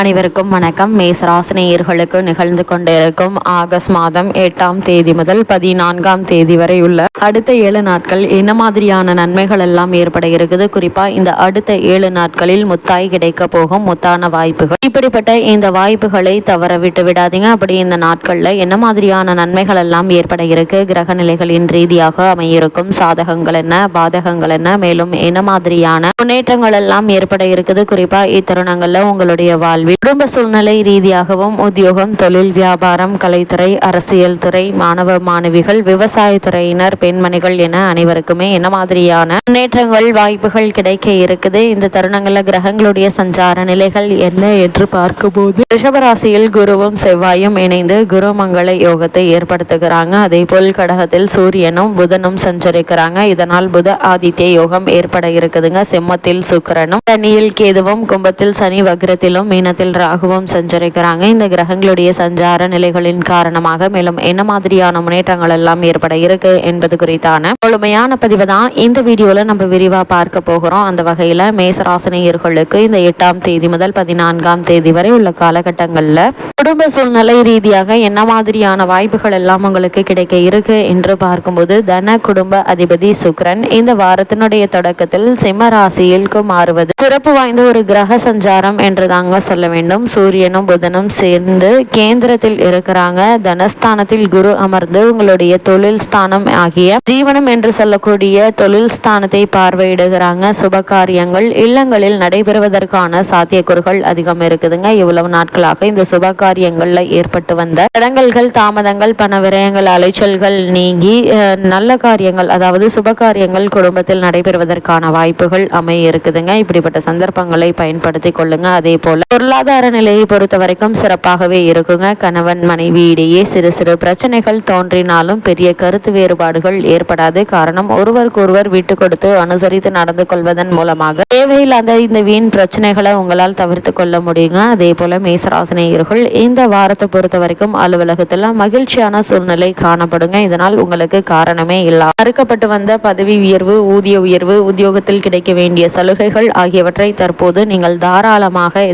அனைவருக்கும் வணக்கம். மேசராசினியர்களுக்கு நிகழ்ந்து கொண்டிருக்கும் ஆகஸ்ட் மாதம் எட்டாம் தேதி முதல் பதினான்காம் தேதி வரை உள்ள அடுத்த ஏழு நாட்கள் என்ன மாதிரியான நன்மைகள் எல்லாம் ஏற்பட இருக்குது? குறிப்பா இந்த அடுத்த ஏழு நாட்களில் முத்தாய் கிடைக்க போகும் முத்தான வாய்ப்புகள். இப்படிப்பட்ட இந்த வாய்ப்புகளை தவற விட்டு விடாதீங்க. அப்படி இந்த நாட்கள்ல என்ன மாதிரியான நன்மைகள் எல்லாம் ஏற்பட இருக்கு? கிரக நிலைகளின் ரீதியாக அமையிருக்கும் சாதகங்கள் என்ன? பாதகங்கள் என்ன? மேலும் என்ன மாதிரியான முன்னேற்றங்கள் எல்லாம் ஏற்பட இருக்குது? குறிப்பா இத்தருணங்கள்ல உங்களுடைய வாழ் கல்வி குடும்ப சூழ்நிலை ரீதியாகவும் உத்தியோகம் தொழில் வியாபாரம் கலைத்துறை அரசியல் துறை மாணவ மாணவிகள் விவசாயத்துறையினர் பெண்மணிகள் என அனைவருக்குமே என்ன மாதிரியான முன்னேற்றங்கள் வாய்ப்புகள் கிடைக்க இருக்குது? இந்த தருணங்கள்ல கிரகங்களுடைய சஞ்சார நிலைகள் என்ன என்று பார்க்கும்போது ரிஷபராசியில் குருவும் செவ்வாயும் இணைந்து குரு மங்கள யோகத்தை ஏற்படுத்துகிறாங்க. அதே போல் கடகத்தில் சூரியனும் புதனும் சஞ்சரிக்கிறாங்க. இதனால் புத ஆதித்ய யோகம் ஏற்பட இருக்குதுங்க. செம்மத்தில் சுக்கிரனும் தனியில் கேதுவும் கும்பத்தில் சனி வக்ரத்திலும் மீனத்தில் ராகுவும் சஞ்சரிக்கிறாங்க. இந்த கிரகங்களுடைய சஞ்சார நிலைகளின் காரணமாக மேலும் என்ன மாதிரியான முன்னேற்றங்கள் எல்லாம் ஏற்பட இருக்கு என்பது குறித்தான முழுமையான பதிவு தான் இந்த வீடியோல நம்ம விரிவா பார்க்க போகிறோம். அந்த வகையில மேசராசனியர்களுக்கு இந்த எட்டாம் தேதி முதல் பதினான்காம் தேதி வரை உள்ள காலகட்டங்கள்ல குடும்ப சூழ்நிலை ரீதியாக என்ன மாதிரியான வாய்ப்புகள் எல்லாம் உங்களுக்கு கிடைக்க இருக்கு என்று பார்க்கும்போது தன குடும்ப அதிபதி சுக்ரன் இந்த வாரத்தினுடைய தொடக்கத்தில் சிம்ம ராசியில் மாறுவது சிறப்பு வாய்ந்த ஒரு கிரக சஞ்சாரம் என்று தாங்க சொல்ல வேண்டும். சூரியனும் புதனும் சேர்ந்து கேந்திரத்தில் இருக்கிறாங்க. தனஸ்தானத்தில் குரு அமர்ந்து உங்களுடைய தொழில் ஸ்தானம் ஆகிய ஜீவனம் என்று சொல்லக்கூடிய தொழில் ஸ்தானத்தை பார்வையிடுகிறாங்க. சுப காரியங்கள் இல்லங்களில் நடைபெறுவதற்கான சாத்தியக்கூறுகள் அதிகம் இருக்குதுங்க. இவ்வளவு நாட்களாக இந்த சுப காரியங்கள்ல ஏற்பட்டு வந்த தடங்கல்கள் தாமதங்கள் பண விரயங்கள் அலைச்சல்கள் நீங்கி நல்ல காரியங்கள் அதாவது சுப காரியங்கள் குடும்பத்தில் நடைபெறுவதற்கான வாய்ப்புகள் அமைய இருக்குதுங்க. இப்படிப்பட்ட சந்தர்ப்பங்களை பயன்படுத்தி கொள்ளுங்க. அதே போல பொருளாதார நிலையை பொறுத்த வரைக்கும் சிறப்பாகவே இருக்குங்க. கணவன் மனைவி இடையே சிறு சிறு பிரச்சனைகள் தோன்றினாலும் பெரிய கருத்து வேறுபாடுகள் ஏற்படாது. காரணம் ஒருவருக்கொருவர் விட்டு கொடுத்து அனுசரித்து நடந்து கொள்வதன் மூலமாக தேவையில்லாத இந்த வீண் பிரச்சனைகளை உங்களால் தவிர்த்து கொள்ள முடியுங்க. அதே போல மேசராசனையர்கள் இந்த வாரத்தை பொறுத்த வரைக்கும் அலுவலகத்தில் மகிழ்ச்சியான சூழ்நிலை காணப்படுங்க. இதனால் உங்களுக்கு காரணமே இல்லா. மறுக்கப்பட்டு வந்த பதவி உயர்வு ஊதிய உயர்வு உத்தியோகத்தில் கிடைக்க வேண்டிய சலுகைகள் ஆகியவற்றை தற்போது நீங்கள் தாராளமாக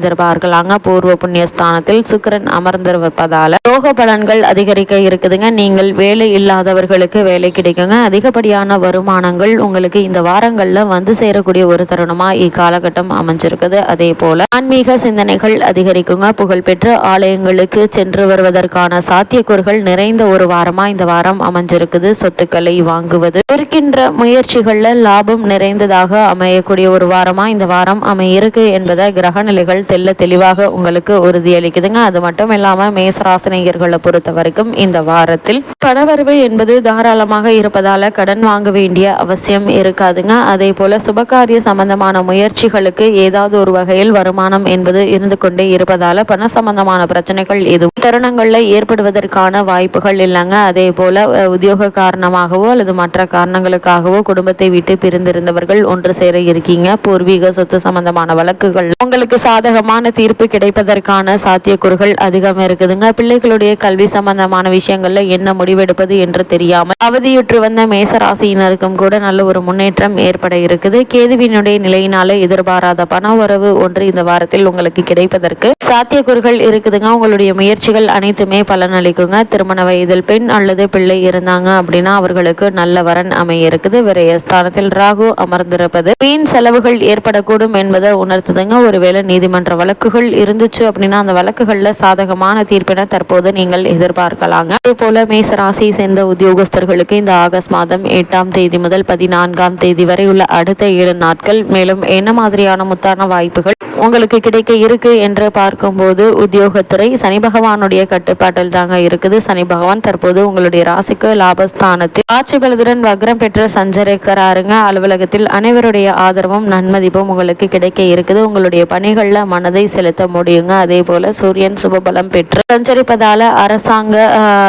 எதிர்பார்க்கலாங்க பூர்வ புண்ணிய ஸ்தானத்தில் சுக்கிரன் அமர்ந்திருப்பதால யோக பலன்கள் அதிகரிக்க இருக்குதுங்க. நீங்கள் வேலை இல்லாதவர்களுக்கு வேலை கிடைக்குங்க. அதிகப்படியான வருமானங்கள் உங்களுக்கு இந்த வாரங்கள்ல வந்து சேரக்கூடிய ஒரு தருணமா இக்காலகட்டம் அமைஞ்சிருக்குது. அதே போல ஆன்மீக சிந்தனைகள் அதிகரிக்குங்க. புகழ்பெற்ற ஆலயங்களுக்கு சென்று வருவதற்கான சாத்தியக்கூறுகள் நிறைந்த ஒரு வாரமா இந்த வாரம் அமைஞ்சிருக்குது. சொத்துக்களை வாங்குவது இருக்கின்ற முயற்சிகள்ல லாபம் நிறைந்ததாக அமையக்கூடிய ஒரு வாரமா இந்த வாரம் அமையிருக்கு என்பதை கிரக நிலைகள் தெல்ல தெளிவாக உங்களுக்கு உறுதியளிக்குதுங்க. அது மட்டும் இல்லாம மேசராசினியர்களை பொறுத்த வரைக்கும் இந்த வாரத்தில் பணவரவு என்பது தாராளமாக இருப்பதால கடன் வாங்க வேண்டிய அவசியம் இருக்காதுங்க. அதே போல சுபகாரிய சம்பந்தமான முயற்சிகளுக்கு ஏதாவது ஒரு வகையில் வருமானம் என்பது இருந்து கொண்டே இருப்பதால பண சம்பந்தமான பிரச்சனைகள் எதுவும் தருணங்கள்ல ஏற்படுவதற்கான வாய்ப்புகள் இல்லைங்க. அதே போல உத்தியோக காரணமாகவோ அல்லது மற்ற காரணங்களுக்காகவோ குடும்பத்தை விட்டு பிரிந்திருந்தவர்கள் ஒன்று சேர இருக்கீங்க. பூர்வீக சொத்து சம்பந்தமான வழக்குகள். உங்களுக்கு சாதகமான தீர்ப்பு கிடைப்பதற்கான சாத்தியக்கூறுகள் அதிகம் இருக்குதுங்க. பிள்ளைகளுடைய கல்வி சம்பந்தமான விஷயங்கள்ல என்ன முடிவெடுப்பது என்று தெரியாமல் அவதியுற்று வந்த மேசராசியினருக்கும் கூட நல்ல ஒரு முன்னேற்றம் ஏற்பட இருக்குது. கேதுவினுடைய நிலையினால எதிர்பாராத பண உறவு ஒன்று இந்த வாரத்தில் உங்களுக்கு கிடைப்பதற்கு சாத்தியக்கூறுகள் இருக்குதுங்க. உங்களுடைய முயற்சிகள் அனைத்துமே பலனளிக்குங்க. திருமண வயதில் பெண் அல்லது பிள்ளை இருந்தாங்க அப்படின்னா அவர்களுக்கு நல்ல வரன் அமைய இருக்குது. விரயஸ்தானத்தில் ராகு அமர்ந்திருப்பது. வீண் செலவுகள் ஏற்படக்கூடும் என்பதை உணர்த்துதுங்க. ஒருவேளை நீதிமன்ற வழக்கு வழக்குகள் இருந்துச்சு அப்படின்னா அந்த வழக்குகள்ல சாதகமான தீர்ப்பினை தற்போது நீங்கள் எதிர்பார்க்கலாங்க. அதே போல மேசராசியை சேர்ந்த உத்தியோகஸ்தர்களுக்கு இந்த ஆகஸ்ட் மாதம் எட்டாம் தேதி முதல் பதினான்காம் தேதி வரை உள்ள அடுத்த ஏழு நாட்கள் மேலும் என்ன மாதிரியான முத்தான வாய்ப்புகள் உங்களுக்கு கிடைக்க இருக்கு என்று பார்க்கும்போது உத்தியோகத்துறை சனி பகவானுடைய கட்டுப்பாட்டில் தாங்க இருக்குது. சனி பகவான் தற்போது உங்களுடைய ராசிக்கு லாபஸ்தானத்தில். ஆட்சி பலத்துடன் வக்ரம் பெற்று சஞ்சரிக்கிறாருங்க. அலுவலகத்தில் அனைவருடைய ஆதரவும் நன்மதிப்பும் உங்களுக்கு கிடைக்க இருக்குது. உங்களுடைய பணிகள்ல மனதை செலுத்த முடியுங்க. அதே போல சூரியன் சுபபலம் பெற்று சஞ்சரிப்பதால அரசாங்க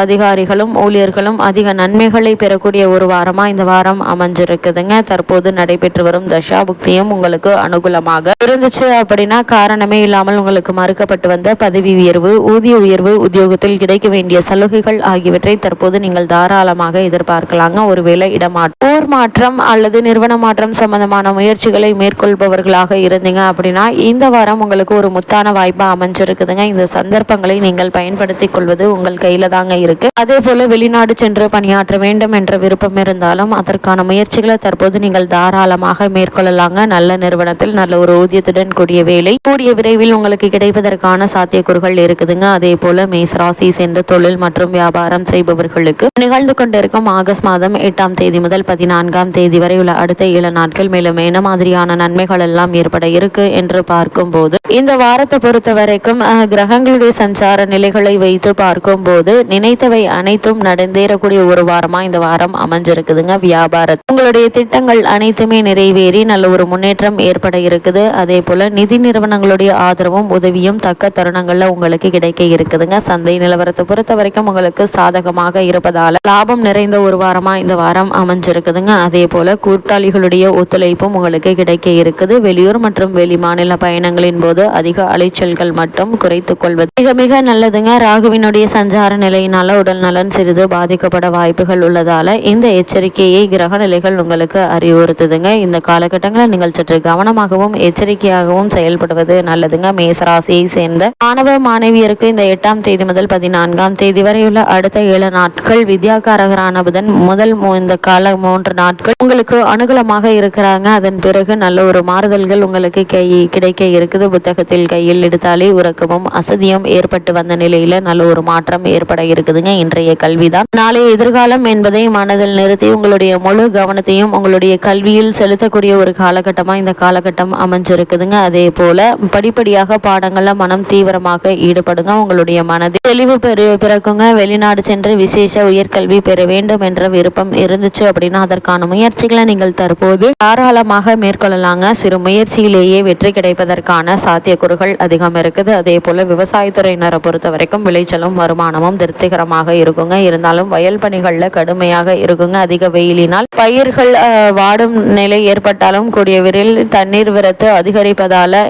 அதிகாரிகளும் ஊழியர்களும் அதிக நன்மைகளை பெறக்கூடிய ஒரு வாரமா இந்த வாரம் அமைஞ்சிருக்குதுங்க. தற்போது நடைபெற்று வரும் தசா புக்தியும் உங்களுக்கு அனுகூலமாக இருந்துச்சு அப்படி அப்படின்னா காரணமே இல்லாமல் உங்களுக்கு மறுக்கப்பட்டு வந்த பதவி உயர்வு ஊதிய உயர்வு உத்தியோகத்தில் கிடைக்க வேண்டிய சலுகைகள் ஆகியவற்றை தற்போது நீங்கள் தாராளமாக எதிர்பார்க்கலாங்க. ஒருவேளை இடமாற்றம் ஊர் மாற்றம் அல்லது நிறுவன மாற்றம் சம்பந்தமான முயற்சிகளை மேற்கொள்பவர்களாக இருந்தீங்க அப்படின்னா இந்த வாரம் உங்களுக்கு ஒரு முத்தான வாய்ப்பா அமைஞ்சிருக்குதுங்க. இந்த சந்தர்ப்பங்களை நீங்கள் பயன்படுத்திக் கொள்வது உங்கள் கையில தாங்க இருக்கு. அதே போல வெளிநாடு சென்று பணியாற்ற வேண்டும் என்ற விருப்பம் இருந்தாலும் அதற்கான முயற்சிகளை தற்போது நீங்கள் தாராளமாக மேற்கொள்ளலாங்க. நல்ல நிறுவனத்தில் நல்ல ஒரு ஊதியத்துடன் கூடிய வேலை. கூடிய விரைவில் உங்களுக்கு கிடைப்பதற்கான சாத்தியக்கூறுகள் இருக்குதுங்க. அதே போல மேசராசி சேர்ந்த தொழில் மற்றும் வியாபாரம் செய்பவர்களுக்கு நிகழ்ந்து கொண்டிருக்கும் ஆகஸ்ட் மாதம் எட்டாம் தேதி முதல் பதினான்காம் தேதி வரை உள்ள அடுத்த ஏழு நாட்கள் மேலும் என்ன மாதிரியான நன்மைகள் எல்லாம் ஏற்பட இருக்கு என்று பார்க்கும் போது இந்த வாரத்தை பொறுத்த வரைக்கும் கிரகங்களுடைய சஞ்சார நிலைகளை வைத்து பார்க்கும் போது நினைத்தவை அனைத்தும் நடந்தேறக்கூடிய ஒரு வாரமா இந்த வாரம் அமைஞ்சிருக்குதுங்க. வியாபாரம் உங்களுடைய திட்டங்கள் அனைத்துமே நிறைவேறி நல்ல ஒரு முன்னேற்றம் ஏற்பட இருக்குது. அதே போல நிதி நிறுவனங்களுடைய ஆதரவும் உதவியும் தக்க தருணங்கள்ல உங்களுக்கு கிடைக்க இருக்குதுங்க. சந்தை நிலவரத்தை பொறுத்த வரைக்கும் உங்களுக்கு சாதகமாக இருப்பதால லாபம் நிறைந்த ஒரு வாரமா இந்த வாரம் அமைஞ்சிருக்குதுங்க. அதே போல கூட்டாளிகளுடைய ஒத்துழைப்பும் உங்களுக்கு கிடைக்க இருக்குது. வெளியூர் மற்றும் வெளி மாநில பயணங்களின் போது அதிக அலைச்சல்கள் மட்டும் குறைத்துக் கொள்வது மிக மிக நல்லதுங்க. ராகுவினுடைய சஞ்சார நிலையினால உடல் நலன் சிறிது பாதிக்கப்பட வாய்ப்புகள் உள்ளதால இந்த எச்சரிக்கையை கிரக நிலைகள் உங்களுக்கு அறிவுறுத்துதுங்க. இந்த காலகட்டங்களில் நீங்கள் சற்று கவனமாகவும் எச்சரிக்கையாகவும் செயல் செயல்படுவது நல்லதுங்க. மேசராசியை சேர்ந்த மாணவ மாணவியருக்கு இந்த எட்டாம் தேதி முதல் பதினான்காம் தேதி வரையுள்ள அடுத்த ஏழு நாட்கள் வித்யாகாரகரான புதன் முதல் இந்த கால மூன்று நாட்கள் உங்களுக்கு அனுகூலமாக இருக்கிறாங்க. அதன் பிறகு நல்ல ஒரு மாறுதல்கள் உங்களுக்கு கை கிடைக்க இருக்குது. புத்தகத்தில் கையில் எடுத்தாலே உறக்கமும் அசதியும் ஏற்பட்டு வந்த நிலையில நல்ல ஒரு மாற்றம் ஏற்பட இருக்குதுங்க. இன்றைய கல்விதான். நாளைய எதிர்காலம் என்பதை மனதில் நிறுத்தி உங்களுடைய முழு கவனத்தையும் உங்களுடைய கல்வியில் செலுத்தக்கூடிய ஒரு காலகட்டமா இந்த காலகட்டம் அமைஞ்சிருக்குதுங்க. அதே போல படிப்படியாக பாடங்கள்ல மனம் தீவிரமாக ஈடுபடுங்க. உங்களுடைய மனதில் தெளிவு பெரு பிறக்குங்க. வெளிநாடு சென்று விசேஷ உயர்கல்வி பெற வேண்டும் என்ற விருப்பம் இருந்துச்சு அப்படின்னா அதற்கான முயற்சிகளை நீங்கள் தற்போது தாராளமாக மேற்கொள்ளலாங்க. சிறு முயற்சியிலேயே வெற்றி கிடைப்பதற்கான சாத்தியக்கூறுகள் அதிகம் இருக்குது. அதே போல விவசாயத்துறையினரை பொறுத்த வரைக்கும் விளைச்சலும் வருமானமும் திருப்திகரமாக இருக்குங்க. இருந்தாலும் வயல் பணிகள்ல கடுமையாக இருக்குங்க. அதிக வெயிலினால் பயிர்கள் வாடும் நிலை ஏற்பட்டாலும் கூடிய விரைவில் தண்ணீர் விரத்து அதிகரிப்பதால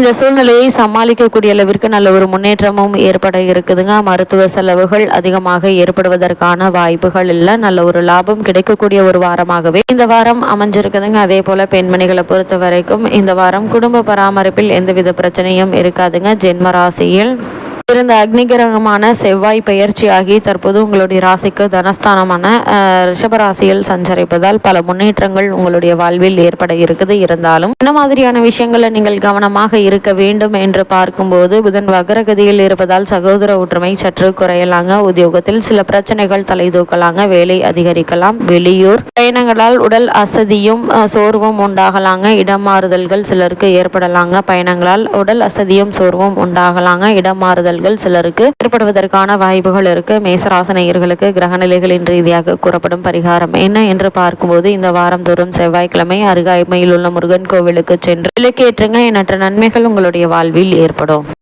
இந்த சூழ்நிலையை சமாளிக்கக்கூடிய அளவிற்கு நல்ல ஒரு முன்னேற்றமும் ஏற்பட இருக்குதுங்க. மருத்துவ செலவுகள் அதிகமாக ஏற்படுவதற்கான வாய்ப்புகள் இல்லை. நல்ல ஒரு லாபம் கிடைக்கக்கூடிய ஒரு வாரமாகவே இந்த வாரம் அமைஞ்சிருக்குதுங்க. அதே போல பெண்மணிகளை பொறுத்த வரைக்கும் இந்த வாரம் குடும்ப பராமரிப்பில் எந்தவித பிரச்சனையும் இருக்காதுங்க. ஜென்ம ராசியில் இருந்த அக்னிகிரகமான செவ்வாய் செவ்வாய் பயிற்சியாகி தற்போது உங்களுடைய ராசிக்கு தனஸ்தானமான ரிஷபராசியில் சஞ்சரிப்பதால் பல முன்னேற்றங்கள் உங்களுடைய வாழ்வில் ஏற்பட இருக்குது. இருந்தாலும் என்ன மாதிரியான விஷயங்களை நீங்கள் கவனமாக இருக்க வேண்டும் என்று பார்க்கும்போது புதன் வக்ரகதியில் இருப்பதால் சகோதர ஒற்றுமை சற்று குறையலாங்க. உத்தியோகத்தில் சில பிரச்சனைகள் தலை தூக்கலாங்க. வேலை அதிகரிக்கலாம். வெளியூர் பயணங்களால் உடல் அசதியும் சோர்வும் உண்டாகலாங்க. இடம் மாறுதல்கள் சிலருக்கு ஏற்படலாங்க. பயணங்களால் உடல் அசதியும் சோர்வும் உண்டாகலாங்க. இடம் மாறுதல்கள் சிலருக்கு ஏற்படுவதற்கான வாய்ப்புகள் இருக்கு. மேசராசனையர்களுக்கு கிரகநிலைகளின் ரீதியாக கூறப்படும் பரிகாரம் என்ன என்று பார்க்கும்போது இந்த வாரம் தோறும் செவ்வாய்க்கிழமை அருகாமையில் உள்ள முருகன் கோவிலுக்கு சென்று விளக்கேற்றுங்க. எண்ணற்ற நன்மைகள் உங்களுடைய வாழ்வில் ஏற்படும்.